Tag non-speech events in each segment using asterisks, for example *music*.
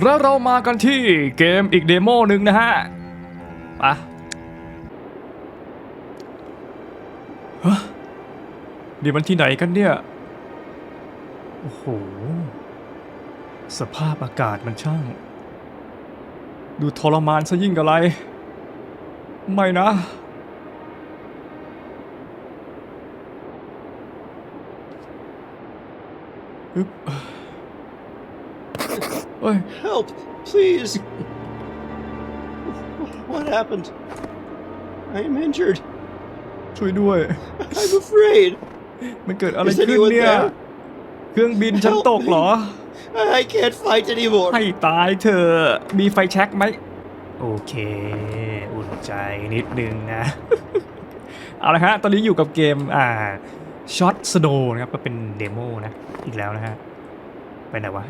แล้วเรามากันที่เกมอีกเดโมหนึ่งนะฮะปะฮะนี่มันที่ไหนกันเนี่ย โอ้โห สภาพอากาศมันช่าง ดูทรมานซะยิ่งกับไร ไม่นะ อึ๊บ เอ้ย Help, please. What happened? I am injured. ช่วยด้วย I'm afraid. มันเกิดอะไร Is ขึ้น anyone เนี่ย there? เครื่องบินฉันตกเหรอ I can't fight anymore. ให้ตายเธอะมีไฟแช็กไหม โอเค อุ่นใจนิดนึงนะ เอาละฮะ ตอนนี้อยู่กับเกม อ่าช็อตสโนนะครับ ก็เป็นเดโมนะ อีกแล้วนะฮะ ไปไหนวะ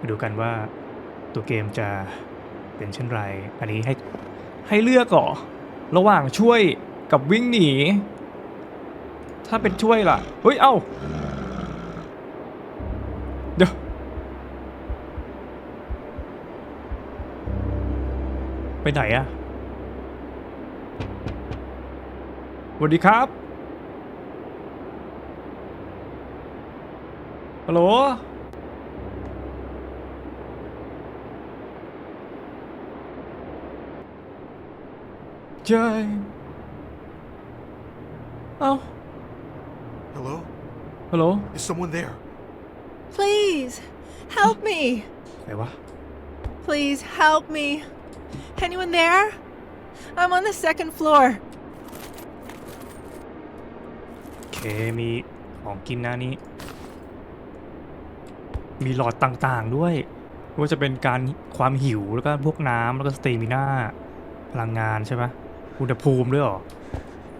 มาดูกันว่าตัวเกมจะเป็นเช่นไร อันนี้ให้ให้เลือกก่อระหว่างช่วยกับวิ่งหนี ถ้าเป็นช่วยล่ะ เฮ้ย เอ้า เดี๋ยว ไปไหนอะสวัสดีครับ ฮัลโหล เจยเอ้า Hello? ฮัลโหล Is someone there? Please, help me. ไหนวะ Please help me. Anyone there? I'm on the second floor. โอเคมีของกินนะนี้ มีหลอดต่างๆด้วยไม่ว่าจะเป็นการความหิวแล้วก็พวกน้ำแล้วก็สเตมิน่าพลังงานใช่ไหม อุณหภูมิด้วยหรอ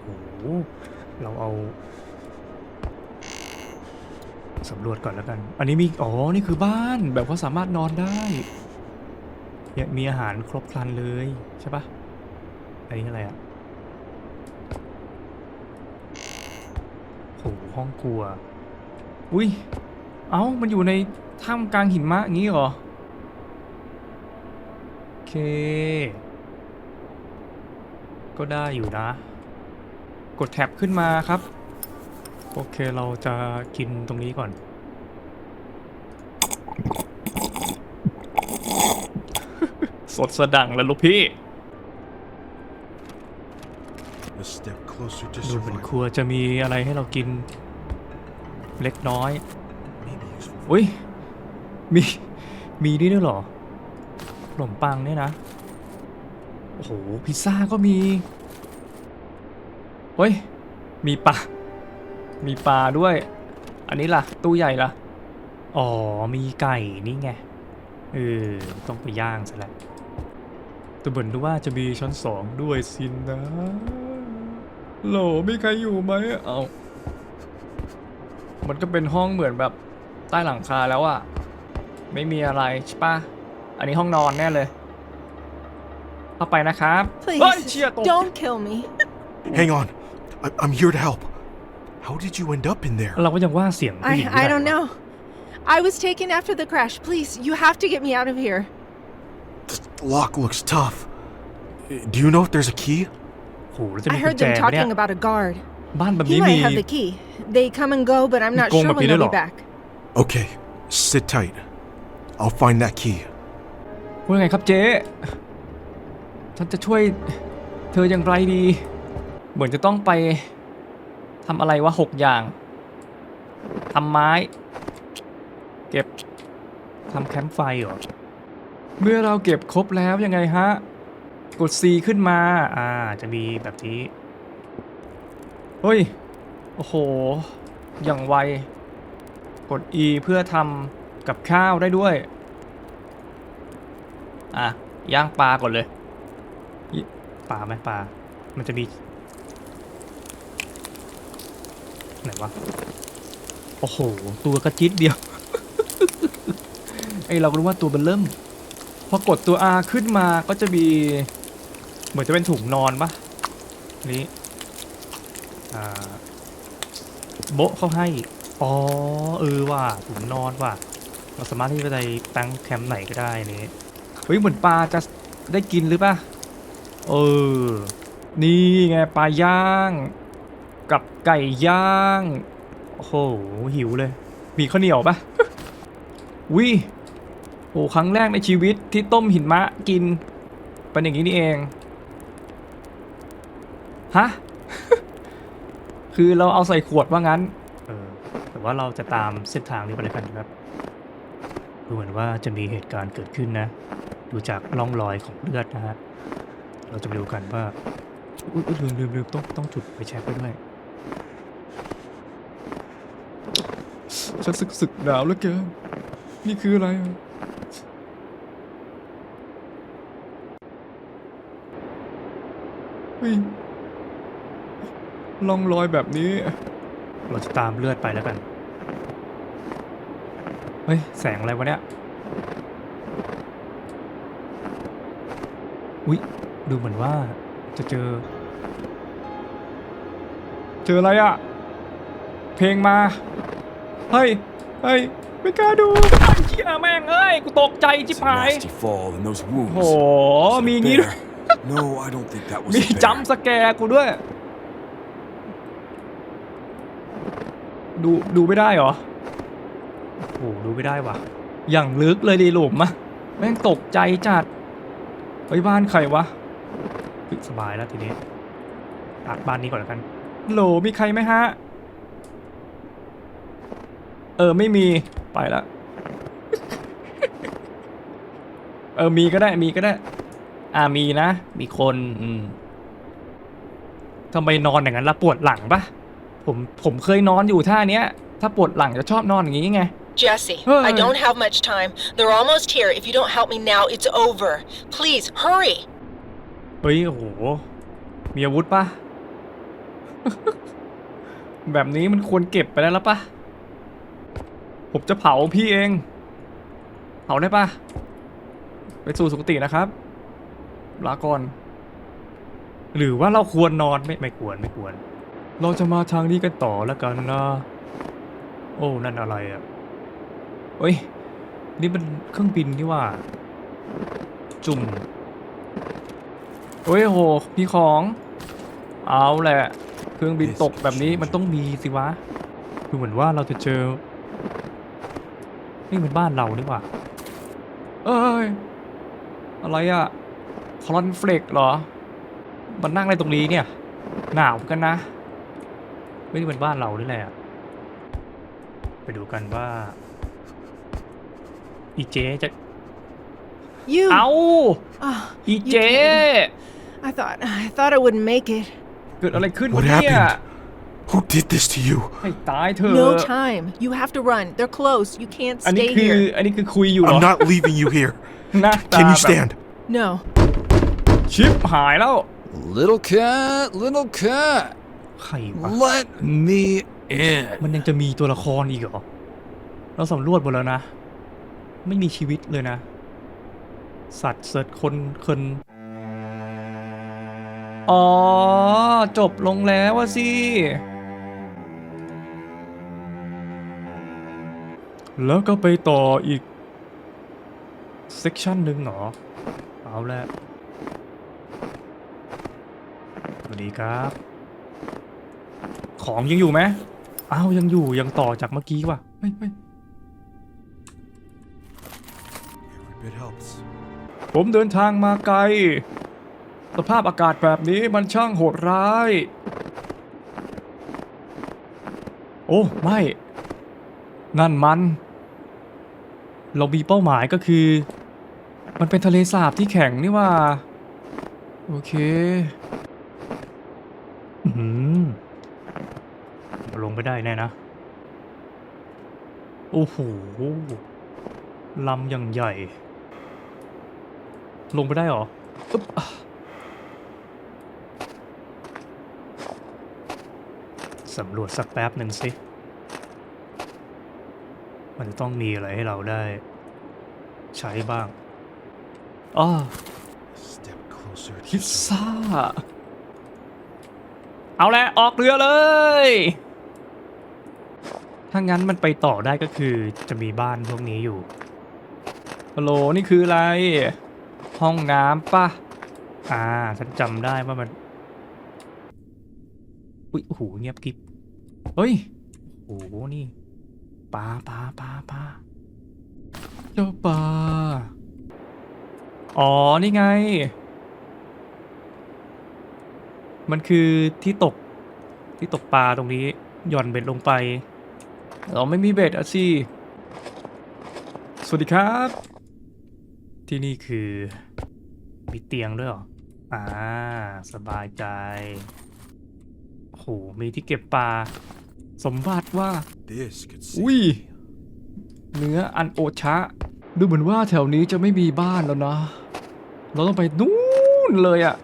โอ้โหเราเอาสำรวจก่อนแล้วกัน อันนี้มี อ๋อ นี่คือบ้าน แบบว่าสามารถนอนได้เนี่ยมีอาหารครบครันเลย ใช่ปะอันนี้อะไรอะโอ้โหห้องครัว อุ้ย เอ้า มันอยู่ในถ้ำกลางหินมะอย่างนี้เหรอ โอเค ก็ได้อยู่นะ กดแท็บขึ้นมาครับ โอเคเราจะกินตรงนี้ก่อน สดสะดังแล้วลูกพี่ A step closer to ดูเหมือนค survival. รัวจะมีอะไรให้เรากินเล็กน้อย Maybe useful. อุ้ย มี มีนี่ด้วยเหรอขนมปังเนี่ยนะ โหพิซซ่าก็มีเฮ้ย มีปลา มีปลาด้วย อันนี้ล่ะ ตู้ใหญ่ล่ะ อ๋อ มีไก่นี่ไง เออ ต้องไปย่างซะแล้วแต่เหมือนว่าจะมีชั้นสองด้วยสินนะโหลมีใครอยู่ไหมเอา มันก็เป็นห้องเหมือนแบบใต้หลังคาแล้วอะไม่มีอะไรใช่ปะอันนี้ห้องนอนแน่เลย เข้าไปนะครับ เฮ้ย Please, เชียตก don't kill me. *laughs* Hang on. I I'm here to help. How did you end up in there? เราก็ยังว่าเสียงผู้หญิง I, ที่ I ไหน don't วะ know. I was taken after the crash. Please, you have to get me out of here. The lock looks tough. Uh, Do you know if there's a key? โหแล้วจะ I มีกุญ heard แจ them ไหมเนี่ย talking about a guard. บ้านแบบ He นี้มี might have the key. They come and go, but I'm not Kung sure when mapili they'll be lo. back. Okay, sit tight. I'll find that key. ว่าไงครับเจ๊ *laughs* ฉันจะช่วยเธออย่างไรดี เหมือนจะต้องไปทำอะไรวะหกอย่างทำไม้ เก็บทำแคมป์ไฟเหรอ เมื่อเราเก็บครบแล้วยังไงฮะ กด C ขึ้นมา อ่า จะมีแบบนี้ เฮ้ย โอ้โห อย่างไว กด E เพื่อทำกับข้าวได้ด้วย อะ ย่างปลาก่อนเลย ปลาไหมปลามันจะมี ไหนวะ โอ้โห ตัวกระจิตเดียว ไอเราก็รู้ว่าตัวมันเริ่ม พอกดตัว R ขึ้นมาก็จะมี เหมือนจะเป็นถุงนอนปะนี้อ่าโบะเขาให้ อ๋อ เออว่ะถุงนอนว่ะ เราสามารถที่จะไปตั้งแคมป์ไหนก็ได้นี่เฮ้ยเหมือนปลาจะได้กินหรือปะ เออ นี่ไงปลาย่าง กับไก่ย่าง โอ้โห หิวเลย มีข้าวเหนียวปะวิโอ้ครั้งแรกในชีวิตที่ต้มหินมะกิน เป็นอย่างนี้นี่เอง ฮะ คือเราเอาใส่ขวดว่างั้น เออ แต่ว่าเราจะตามเส้นทางนี้ไปเลยกันครับ ดูเหมือนว่าจะมีเหตุการณ์เกิดขึ้นนะ ดูจากร่องรอยของเลือดนะฮะ เราจะไปดูกันว่าอุ๊ยอุ๊ยลืมลืมลืมต้องต้องจุดไปแช็คไปด้วยฉันสึกสึกหนาวเหลือเกินนี่คืออะไรอะเฮ้ยล่องรอยแบบนี้ เราจะตามเลือดไปแล้วกัน เฮ้ย แสงอะไรวะเนี่ย อุ๊ย ดูเหมือนว่าจะเจอ เจออะไรอะเพลงมา เฮ้ย เฮ้ย ไม่กล้าดูไอ้เหี้ยแม่งเอ้ย กูตกใจจิบ It's a หาย nasty fall and those wounds. โอ้โห Was it มี a งี้ด้วย bear? No, I don't think that was มี a bear. จัมป์สแกร์กูด้วย ดู ดูไม่ได้เหรอ โอ้โห ดูไม่ได้ว่ะ อย่างลึกเลยดีหลุมอะแม่งตกใจจัดเฮ้ยบ้านใครวะเฮ้ย สบายแล้วทีนี้ตัดบ้านนี้ก่อนแล้วกันโหลมีใครไหมฮะ เออไม่มีไปละเออมีก็ได้มีก็ได้ อ่ามีนะ มีคนอืมทำไมนอนอย่างนั้นล่ะปวดหลังปะผมผมเคยนอนอยู่ท่าเนี้ย ถ้าปวดหลังจะชอบนอนอย่างงี้ไง Jesse, Hey. I don't have much time. They're almost here. If you don't help me now, it's over. Please, hurry. เฮ้ย โอ้โห มีอาวุธปะ แบบนี้มันควรเก็บไปได้แล้วปะ ผมจะเผาพี่เอง เผาได้ปะ ไปสู่สุคตินะครับ ลาก่อน หรือว่าเราควรนอนไม่ไม่ควรไม่ควร เราจะมาทางนี้กันต่อแล้วกันนะ โอ้ นั่นอะไรอะ่ะเฮ้ย นี่มันเครื่องบินนี่ว่า จุ่ม เฮ้ยโห มีของ เอาแหละ เครื่องบินตกแบบนี้มันต้องมีสิวะ ดูเหมือนว่าเราจะเจอ นี่มันบ้านเรานี่หว่า เอ้ย อะไรอะคอนเฟลกเหรอ มันนั่งอะไรตรงนี้เนี่ย หนาวเหมือนกันนะ ไม่ได้เป็นบ้านเรานี่แหละ ไปดูกันว่า อีเจจะ You. เอา Oh, อี you เจ did. I thought I thought I wouldn't make it. เกิดอะไรขึ้น What วะเนี่ย happened? Who did this to you? ให้ตายเถอะ No time. You have to run. They're close. You can't อันนี้ stay คือ here. อันนี้คือคุยอยู่เหรอ I'm not leaving you *laughs* here. หน้าตา Can you แบบ stand? *laughs* No. ชิปหายแล้ว Little cat, little cat, ใครวะ let me in. มันยังจะมีตัวละครอีกเหรอ เราสำรวจหมดแล้วนะ ไม่มีชีวิตเลยนะ สัตว์เสิร์ชคนคน อ๋อ จบลงแล้วอะสิ แล้วก็ไปต่ออีก เซกชันหนึ่งเหรอ เอาละสวัสดีครับ ของยังอยู่ไหมอ้าวยังอยู่ยังต่อจากเมื่อกี้ว่ะเฮ้ยเฮ้ย Every bit helps. ผมเดินทางมาไกล สภาพอากาศแบบนี้มันช่างโหดร้าย โอ้ไม่ นั่นมัน เรามีเป้าหมายก็คือ มันเป็นทะเลสาบที่แข็งนี่ว่า โอเคอืมลงไปได้แน่นะ โอ้โหลำอย่างใหญ่ ลงไปได้หรออึ๊บอะ สำรวจสักแป๊บหนึ่งสิ มันจะต้องมีอะไรให้เราได้ ใช้บ้างอ้อ Step closer พิ to ซซ่า เอาแหละออกเรือเลย ถ้างั้นมันไปต่อได้ก็คือจะมีบ้านพวกนี้อยู่ฮัลโหลนี่คืออะไร ห้องน้ำป่ะอ่า ฉันจำได้ว่ามัน อุ้ยโอ้โหเงียบกริบ เฮ้ย โอ้โห นี่ปลาปลาปลาปลาเจ้าปลา อ๋อ นี่ไง มันคือที่ตก ที่ตกปลาตรงนี้ หย่อนเบ็ดลงไป เราไม่มีเบ็ดอะสิสวัสดีครับ ที่นี่คือ มีเตียงด้วยเหรอ อ่า สบายใจโอ้โหมีที่เก็บปลา สมบัติว่า This could อุ้ย เนื้ออันโอชะ ดูเหมือนว่าแถวนี้จะไม่มีบ้านแล้วนะ เราต้องไปนู่นเลยอะ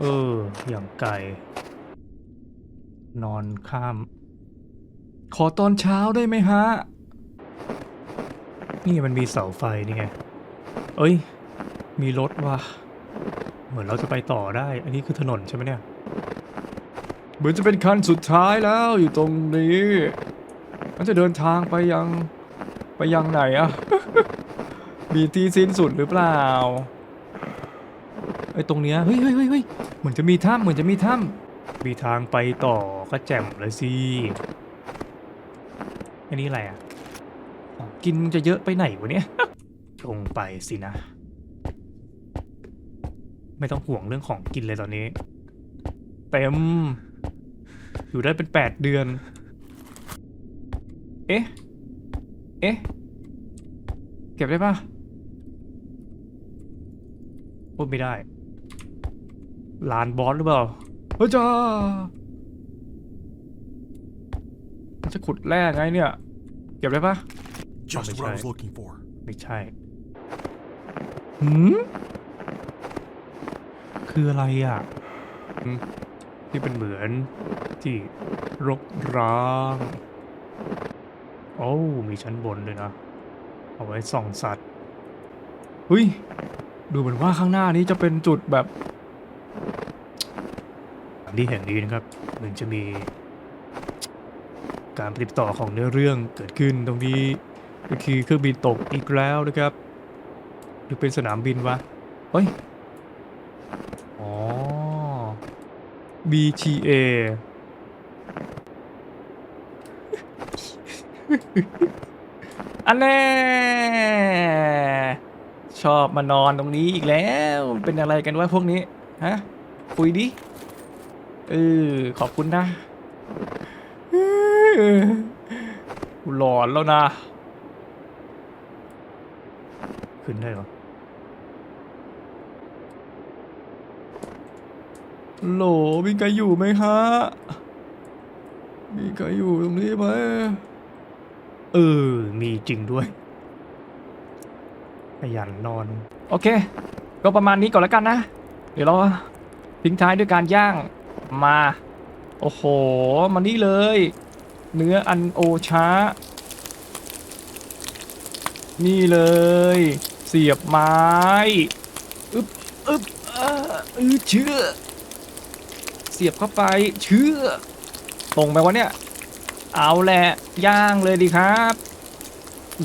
เออ อย่างไกล นอนข้าม ขอตอนเช้าได้ไหมฮะ นี่มันมีเสาไฟนี่ไง เอ้ย มีรถว่ะ เหมือนเราจะไปต่อได้ อันนี้คือถนนใช่ไหมเนี่ย เหมือนจะเป็นคันสุดท้ายแล้วอยู่ตรงนี้มันจะเดินทางไปยังไปยังไหนอะ มีที่สิ้นสุดหรือเปล่า ไอ้ตรงเนี้ยเฮ้ยเฮ้ยเฮ้ยเฮ้ยเหมือนจะมีถ้ำเหมือนจะมีถ้ำมีทางไปต่อก็แจ่มเลยสิ อันนี้อะไรอะของกินมึงจะเยอะไปไหนวะเนี่ยลงไปสินะ ไม่ต้องห่วงเรื่องของกินเลยตอนนี้ เต็ม อยู่ได้เป็นแปดเดือน เอ๊ะ เอ๊ะ เก็บได้ปะพูดไม่ได้ ลานบอสหรือเปล่า เฮ้ยจ้ามันจะขุดแร่ไงเนี่ย เก็บได้ปะ Just what I was Okay. looking for. ไม่ใช่หืมคืออะไรอะอืม ที่เป็นเหมือนที่รกร้าง โอ้มีชั้นบนด้วยนะ เอาไว้ส่องสัตว์หุยดูเหมือนว่าข้างหน้านี้จะเป็นจุดแบบที่เห็นนี้นะครับเหมือนจะมี การติดต่อของเนื้อเรื่องเกิดขึ้นตรงนี้ก็คือเครื่องบินตกอีกแล้วนะครับ หรือเป็นสนามบินวะ เฮ้ย อ๋อ BTA อันแน่ชอบมานอนตรงนี้อีกแล้ว เป็นอะไรกันวะพวกนี้ ฮะ คุยดิ เออ ขอบคุณนะหลอนแล้วนะ ขึ้นได้หรอ โหลมีใครอยู่ไหมฮะมีใครอยู่ตรงนี้ไหมเออ มีจริงด้วยขยันนอน โอเค ก็ประมาณนี้ก่อนแล้วกันนะ เดี๋ยวเราทิ้งท้ายด้วยการย่างมา โอ้โห มานี่เลย เนื้ออันโอชานี่เลย เสียบไม้ อึบอึบเออเออเชื่อ เสียบเข้าไปเชื่อตรงไปวะเนี่ย เอาแหละย่างเลยดีครับ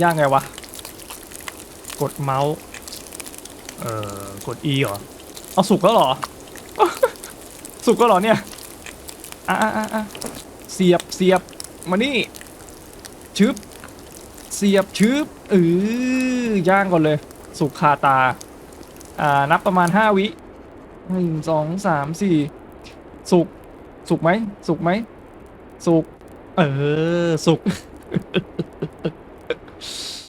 ย่างไงวะ กดเมาส์เอ่อกด E เหรอเอาสุกแล้วเหรอ สุกแล้วเหรอเนี่ยอะอะอะเสียบเสียบมานี่ชึบเสียบชึบเออย่างก่อนเลย สุกคาตา อ่านับประมาณห้าวิหนึ่งสองสามสี่ สุก สุกไหม สุกไหม สุก เออ สุก